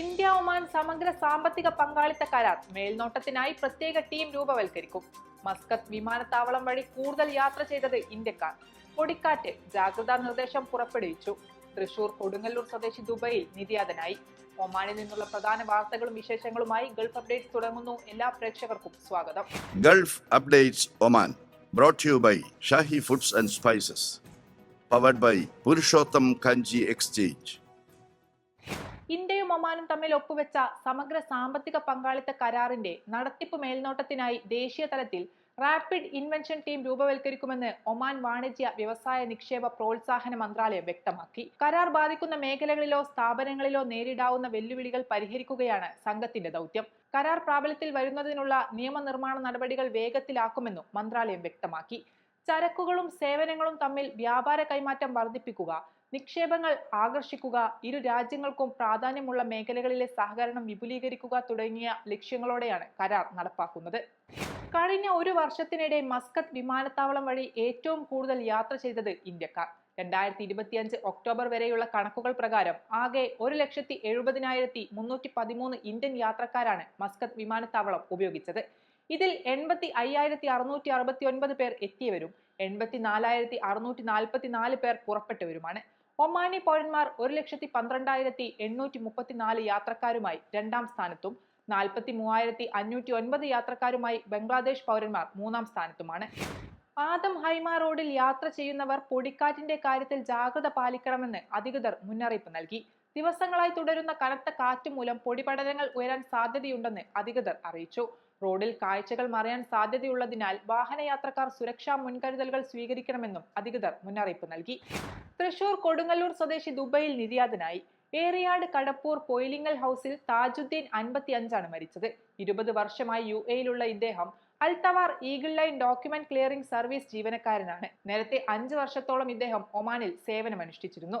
India Oman സമഗ്ര സാമ്പത്തിക പങ്കാളിത്ത കരാർ മേൽനോട്ടത്തിനായി പ്രത്യേക ടീം രൂപവൽക്കരിക്കും. മസ്കത്ത് വിമാനത്താവളം വഴി കൂടുതൽ യാത്ര ചെയ്തത് ഇന്ത്യക്കാർ. പൊടിക്കാറ്റ് ജാഗ്രതാ നിർദ്ദേശം പുറപ്പെടുവിച്ചു. തൃശൂർ കൊടുങ്ങല്ലൂർ സ്വദേശി ദുബൈയിൽ നിര്യാതനായി. ഒമാനിൽ നിന്നുള്ള പ്രധാന വാർത്തകളും വിശേഷങ്ങളുമായി ഗൾഫ് അപ്ഡേറ്റ്സ് തുടങ്ങുന്നു. എല്ലാ പ്രേക്ഷകർക്കും സ്വാഗതം. Gulf updates Oman brought to by foods and spices powered by Purushottam Kanji exchange ഇന്ത്യയും ഒമാനും തമ്മിൽ ഒപ്പുവെച്ച സമഗ്ര സാമ്പത്തിക പങ്കാളിത്ത കരാറിന്റെ നടത്തിപ്പ് മേൽനോട്ടത്തിനായി ദേശീയ തലത്തിൽ റാപ്പിഡ് ഇൻവെൻഷൻ ടീം രൂപവൽക്കരിക്കുമെന്ന് ഒമാൻ വാണിജ്യ വ്യവസായ നിക്ഷേപ പ്രോത്സാഹന മന്ത്രാലയം വ്യക്തമാക്കി. കരാർ ബാധിക്കുന്ന മേഖലകളിലോ സ്ഥാപനങ്ങളിലോ നേരിടാവുന്ന വെല്ലുവിളികൾ പരിഹരിക്കുകയാണ് സംഘത്തിന്റെ ദൗത്യം. കരാർ പ്രാബല്യത്തിൽ വരുന്നതിനുള്ള നിയമനിർമ്മാണ നടപടികൾ വേഗത്തിലാക്കുമെന്നും മന്ത്രാലയം വ്യക്തമാക്കി. ചരക്കുകളും സേവനങ്ങളും തമ്മിൽ വ്യാപാര കൈമാറ്റം വർദ്ധിപ്പിക്കുക നിക്ഷേപങ്ങൾ ആകർഷിക്കുക ഇരു രാജ്യങ്ങൾക്കും പ്രാധാന്യമുള്ള മേഖലകളിലെ സഹകരണം വിപുലീകരിക്കുക തുടങ്ങിയ ലക്ഷ്യങ്ങളോടെയാണ് കരാർ നടപ്പാക്കുന്നത്. കഴിഞ്ഞ ഒരു വർഷത്തിനിടെ മസ്കത്ത് വിമാനത്താവളം വഴി ഏറ്റവും കൂടുതൽ യാത്ര ചെയ്തത് ഇന്ത്യക്കാർ. രണ്ടായിരത്തി ഇരുപത്തിയഞ്ച് ഒക്ടോബർ വരെയുള്ള കണക്കുകൾ പ്രകാരം ആകെ ഒരു ലക്ഷത്തി എഴുപതിനായിരത്തി മുന്നൂറ്റി പതിമൂന്ന് ഇന്ത്യൻ യാത്രക്കാരാണ് മസ്കത്ത് വിമാനത്താവളം ഉപയോഗിച്ചത്. ഇതിൽ എൺപത്തി അയ്യായിരത്തി അറുന്നൂറ്റി അറുപത്തി ഒൻപത് പേർ എത്തിയവരും എൺപത്തി നാലായിരത്തി അറുന്നൂറ്റി നാൽപ്പത്തി നാല് പേർ പുറപ്പെട്ടവരുമാണ്. ഒമാനി പൗരന്മാർ ഒരു ലക്ഷത്തി പന്ത്രണ്ടായിരത്തി എണ്ണൂറ്റി മുപ്പത്തിനാല് യാത്രക്കാരുമായി രണ്ടാം സ്ഥാനത്തും നാൽപ്പത്തി മൂവായിരത്തി അഞ്ഞൂറ്റി ഒൻപത് യാത്രക്കാരുമായി ബംഗ്ലാദേശ് പൗരന്മാർ മൂന്നാം സ്ഥാനത്തുമാണ്. ആദം ഹൈമ റോഡിൽ യാത്ര ചെയ്യുന്നവർ പൊടിക്കാറ്റിന്റെ കാര്യത്തിൽ ജാഗ്രത പാലിക്കണമെന്ന് അധികൃതർ മുന്നറിയിപ്പ് നൽകി. ദിവസങ്ങളായി തുടരുന്ന കനത്ത കാറ്റ് മൂലം പൊടിപടലങ്ങൾ ഉയരാൻ സാധ്യതയുണ്ടെന്ന് അധികൃതർ അറിയിച്ചു. റോഡിൽ കാഴ്ചകൾ മറയാൻ സാധ്യതയുള്ളതിനാൽ വാഹനയാത്രക്കാർ സുരക്ഷാ മുൻകരുതലുകൾ സ്വീകരിക്കണമെന്നും അധികൃതർ മുന്നറിയിപ്പ് നൽകി. തൃശൂർ കൊടുങ്ങല്ലൂർ സ്വദേശി ദുബൈയിൽ നിര്യാതനായി. ഏറിയാട് കടപ്പൂർ പൊയിലിങ്ങൽ ഹൗസിൽ താജുദ്ദീൻ അൻപത്തി അഞ്ചാണ് മരിച്ചത്. ഇരുപത് വർഷമായി യു എയിലുള്ള ഇദ്ദേഹം Altawar eagle line document clearing service ജീവനക്കാരനാണ്. നേരത്തെ അഞ്ച് വർഷത്തോളം ഇദ്ദേഹം ഒമാനിൽ സേവനമനുഷ്ഠിച്ചിരുന്നു.